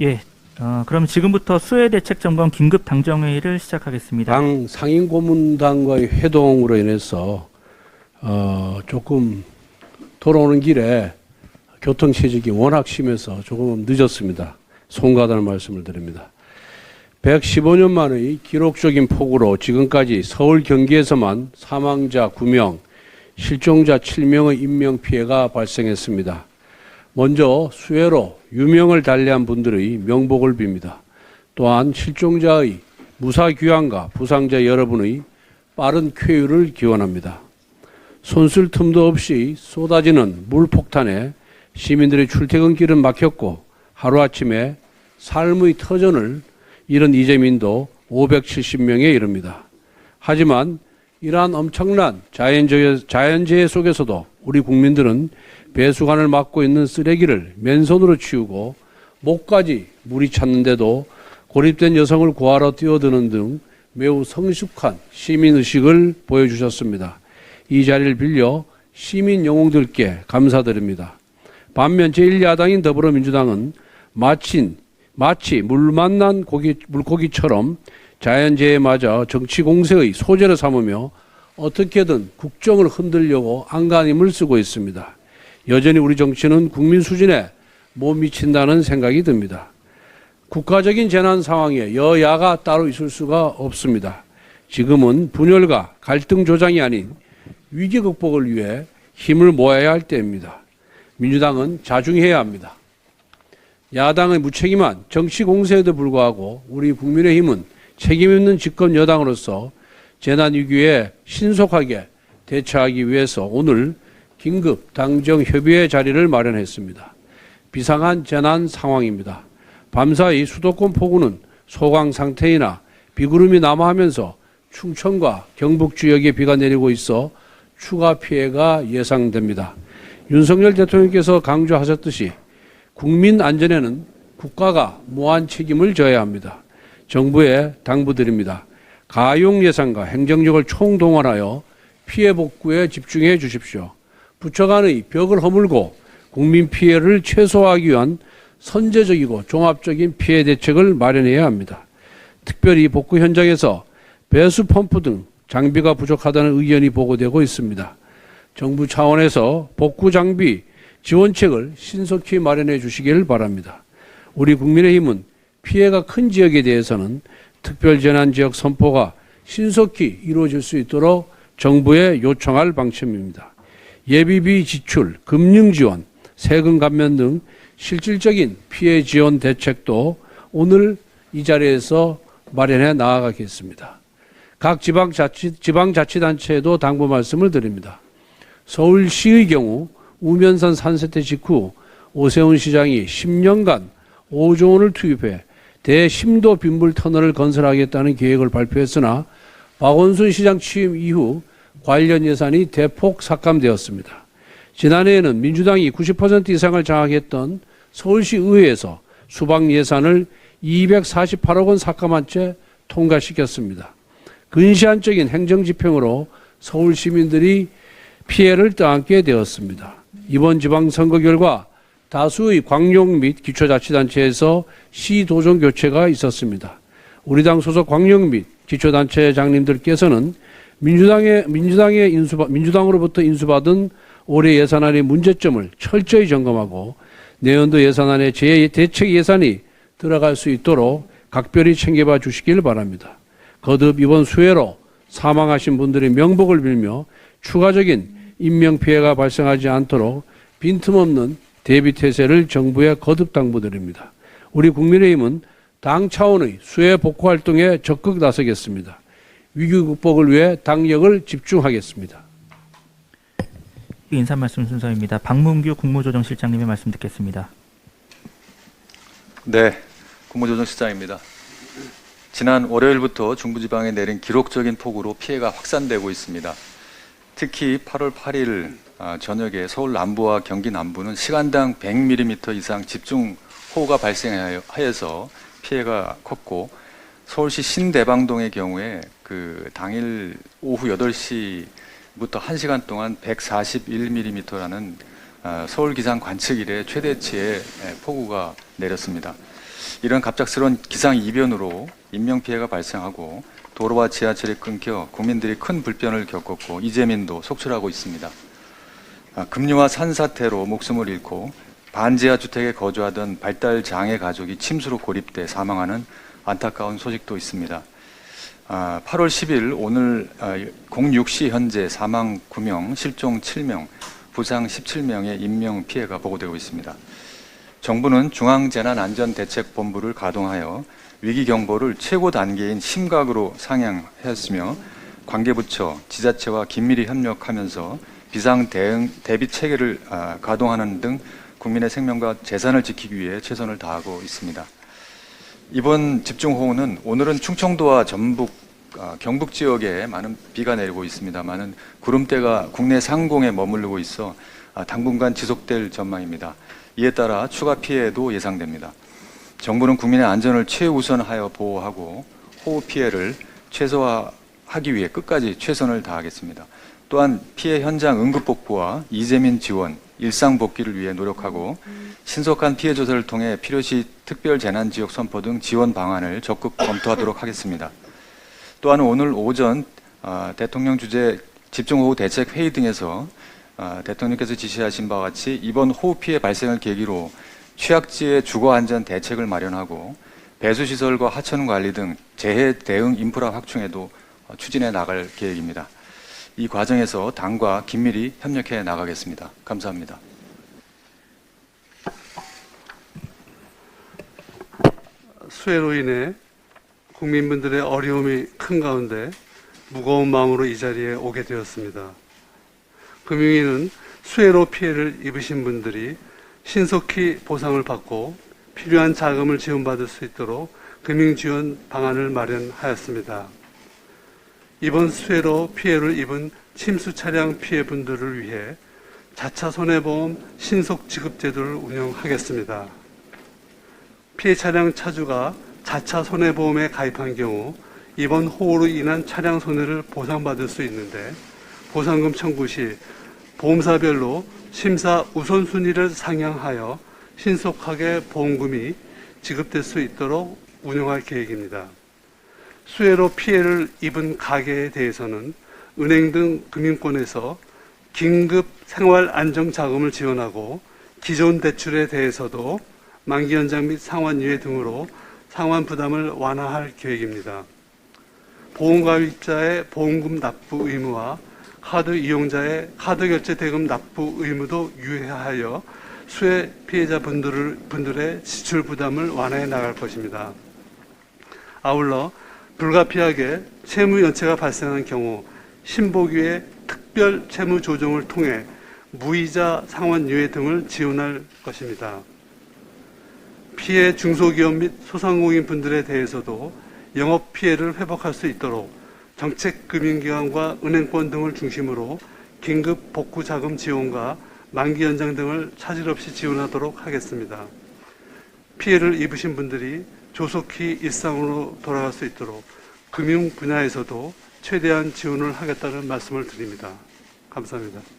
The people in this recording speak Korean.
예. 어, 그럼 지금부터 수해 대책 점검 긴급 당정 회의를 시작하겠습니다. 당 상임 고문단과의 회동으로 인해서 어, 조금 돌아오는 길에 교통 체증이 워낙 심해서 조금 늦었습니다. 송가다는 말씀을 드립니다. 115년 만의 기록적인 폭우로 지금까지 서울 경기에서만 사망자 9명, 실종자 7명의 인명 피해가 발생했습니다. 먼저 수해로 유명을 달리한 분들의 명복을 빕니다. 또한 실종자의 무사 귀환과 부상자 여러분의 빠른 쾌유를 기원합니다. 손쓸 틈도 없이 쏟아지는 물폭탄에 시민들의 출퇴근길은 막혔고 하루아침에 삶의 터전을 잃은 이재민도 570명에 이릅니다. 하지만 이러한 엄청난 자연재해, 자연재해 속에서도 우리 국민들은 배수관을 막고 있는 쓰레기를 맨손으로 치우고 목까지 물이 찼는데도 고립된 여성을 구하러 뛰어드는 등 매우 성숙한 시민의식을 보여주셨습니다. 이 자리를 빌려 시민 영웅들께 감사드립니다. 반면 제1야당인 더불어민주당은 마친, 마치 물 만난 고기, 물고기처럼 자연재해에 맞아 정치 공세의 소재를 삼으며 어떻게든 국정을 흔들려고 안간힘을 쓰고 있습니다. 여전히 우리 정치는 국민 수준에 못 미친다는 생각이 듭니다. 국가적인 재난 상황에 여야가 따로 있을 수가 없습니다. 지금은 분열과 갈등 조장이 아닌 위기 극복을 위해 힘을 모아야 할 때입니다. 민주당은 자중해야 합니다. 야당의 무책임한 정치 공세에도 불구하고 우리 국민의힘은 책임 있는 집권 여당으로서 재난 위기에 신속하게 대처하기 위해서 오늘 긴급 당정 협의회 자리를 마련했습니다. 비상한 재난 상황입니다. 밤사이 수도권 폭우는 소강 상태이나 비구름이 남하하면서 충청과 경북 지역에 비가 내리고 있어 추가 피해가 예상됩니다. 윤석열 대통령께서 강조하셨듯이 국민 안전에는 국가가 무한 책임을 져야 합니다. 정부에 당부드립니다. 가용 예산과 행정력을 총동원하여 피해 복구에 집중해 주십시오. 부처 간의 벽을 허물고 국민 피해를 최소화하기 위한 선제적이고 종합적인 피해 대책을 마련해야 합니다. 특별히 복구 현장에서 배수 펌프 등 장비가 부족하다는 의견이 보고되고 있습니다. 정부 차원에서 복구 장비 지원책을 신속히 마련해 주시길 바랍니다. 우리 국민의힘은 피해가 큰 지역에 대해서는 특별재난지역 선포가 신속히 이루어질 수 있도록 정부에 요청할 방침입니다. 예비비 지출, 금융 지원, 세금 감면 등 실질적인 피해 지원 대책도 오늘 이 자리에서 마련해 나아가겠습니다. 각 지방자치, 지방자치단체에도 당부 말씀을 드립니다. 서울시의 경우 우면산 산세태 직후 오세훈 시장이 10년간 5조 원을 투입해 대심도 빗물 터널을 건설하겠다는 계획을 발표했으나 박원순 시장 취임 이후 관련 예산이 대폭 삭감되었습니다. 지난해에는 민주당이 90% 이상을 장악했던 서울시 의회에서 수방 예산을 248억 원 삭감한 채 통과시켰습니다. 근시안적인 행정 집행으로 서울 시민들이 피해를 떠안게 되었습니다. 이번 지방선거 결과 다수의 광역 및 기초자치단체에서 시도정 교체가 있었습니다. 우리 당 소속 광역 및 기초단체장님들께서는 민주당의 민주당의 인수 민주당으로부터 인수받은 올해 예산안의 문제점을 철저히 점검하고 내년도 예산안에 제 대책 예산이 들어갈 수 있도록 각별히 챙겨봐 주시길 바랍니다. 거듭 이번 수해로 사망하신 분들의 명복을 빌며 추가적인 인명 피해가 발생하지 않도록 빈틈없는 대비 태세를 정부에 거듭 당부드립니다. 우리 국민의힘은 당 차원의 수해 복구 활동에 적극 나서겠습니다. 위기 극복을 위해 당력을 집중하겠습니다. 인사 말씀 순서입니다. 박문규 국무조정실장님의 말씀 듣겠습니다. 네, 국무조정실장입니다. 지난 월요일부터 중부지방에 내린 기록적인 폭우로 피해가 확산되고 있습니다. 특히 8월 8일 아, 저녁에 서울 남부와 경기 남부는 시간당 100mm 이상 집중 호우가 발생하여서 피해가 컸고 서울시 신대방동의 경우에 그 당일 오후 8시 부터 1시간 동안 141mm라는 어, 서울 기상 관측 이래 최대치의 예, 폭우가 내렸습니다. 이런 갑작스러운 기상 이변으로 인명 피해가 발생하고 도로와 지하철이 끊겨 국민들이 큰 불편을 겪었고 이재민도 속출하고 있습니다. 아, 급류와 산사태로 목숨을 잃고 반지하 주택에 거주하던 발달 장애 가족이 침수로 고립돼 사망하는 안타까운 소식도 있습니다. 아, 8월 10일 오늘 아, 06시 현재 사망 9명, 실종 7명, 부상 17명의 인명 피해가 보고되고 있습니다. 정부는 중앙재난안전대책본부를 가동하여 위기 경보를 최고 단계인 심각으로 상향하였으며 관계부처, 지자체와 긴밀히 협력하면서 비상 대응 대비 체계를 아, 가동하는 등 국민의 생명과 재산을 지키기 위해 최선을 다하고 있습니다. 이번 집중호우는 오늘은 충청도와 전북, 아, 경북 지역에 많은 비가 내리고 있습니다만은 구름대가 국내 상공에 머무르고 있어 아, 당분간 지속될 전망입니다. 이에 따라 추가 피해도 예상됩니다. 정부는 국민의 안전을 최우선하여 보호하고 호우 피해를 최소화하기 위해 끝까지 최선을 다하겠습니다. 또한 피해 현장 응급복구와 이재민 지원, 일상 복귀를 위해 노력하고 신속한 피해 조사를 통해 필요시 특별 재난 지역 선포 등 지원 방안을 적극 검토하도록 하겠습니다. 또한 오늘 오전 아, 대통령 주재 집중호우 대책 회의 등에서 아, 대통령께서 지시하신 바와 같이 이번 호우 피해 발생을 계기로 취약지의 주거 안전 대책을 마련하고 배수 시설과 하천 관리 등 재해 대응 인프라 확충에도 어, 추진해 나갈 계획입니다. 이 과정에서 당과 긴밀히 협력해 나가겠습니다. 감사합니다. 수해로 인해 국민분들의 어려움이 큰 가운데 무거운 마음으로 이 자리에 오게 되었습니다. 금융위는 수해로 피해를 입으신 분들이 신속히 보상을 받고 필요한 자금을 지원받을 수 있도록 금융지원 방안을 마련하였습니다. 이번 수해로 피해를 입은 침수 차량 피해분들을 위해 자차 손해보험 신속 지급 제도를 운영하겠습니다. 피해 차량 차주가 자차 손해보험에 가입한 경우 이번 호우로 인한 차량 손해를 보상받을 수 있는데 보상금 청구 시 보험사별로 심사 우선순위를 상향하여 신속하게 보험금이 지급될 수 있도록 운영할 계획입니다. 수해로 피해를 입은 가게에 대해서는 은행 등 금융권에서 긴급 생활 안정 자금을 지원하고 기존 대출에 대해서도 만기 연장 및 상환 유예 등으로 상환 부담을 완화할 계획입니다. 보험가입자의 보험금 납부 의무와 카드 이용자의 카드 결제 대금 납부 의무도 유예하여 수해 피해자 분들의 지출 부담을 완화해 나갈 것입니다. 아울러 불가피하게 채무 연체가 발생한 경우 신보기의 특별 채무 조정을 통해 무이자 상환 유예 등을 지원할 것입니다. 피해 중소기업 및 소상공인 분들에 대해서도 영업 피해를 회복할 수 있도록 정책금융기관과 은행권 등을 중심으로 긴급 복구 자금 지원과 만기 연장 등을 차질 없이 지원하도록 하겠습니다. 피해를 입으신 분들이 조속히 일상으로 돌아갈 수 있도록 금융 분야에서도 최대한 지원을 하겠다는 말씀을 드립니다. 감사합니다.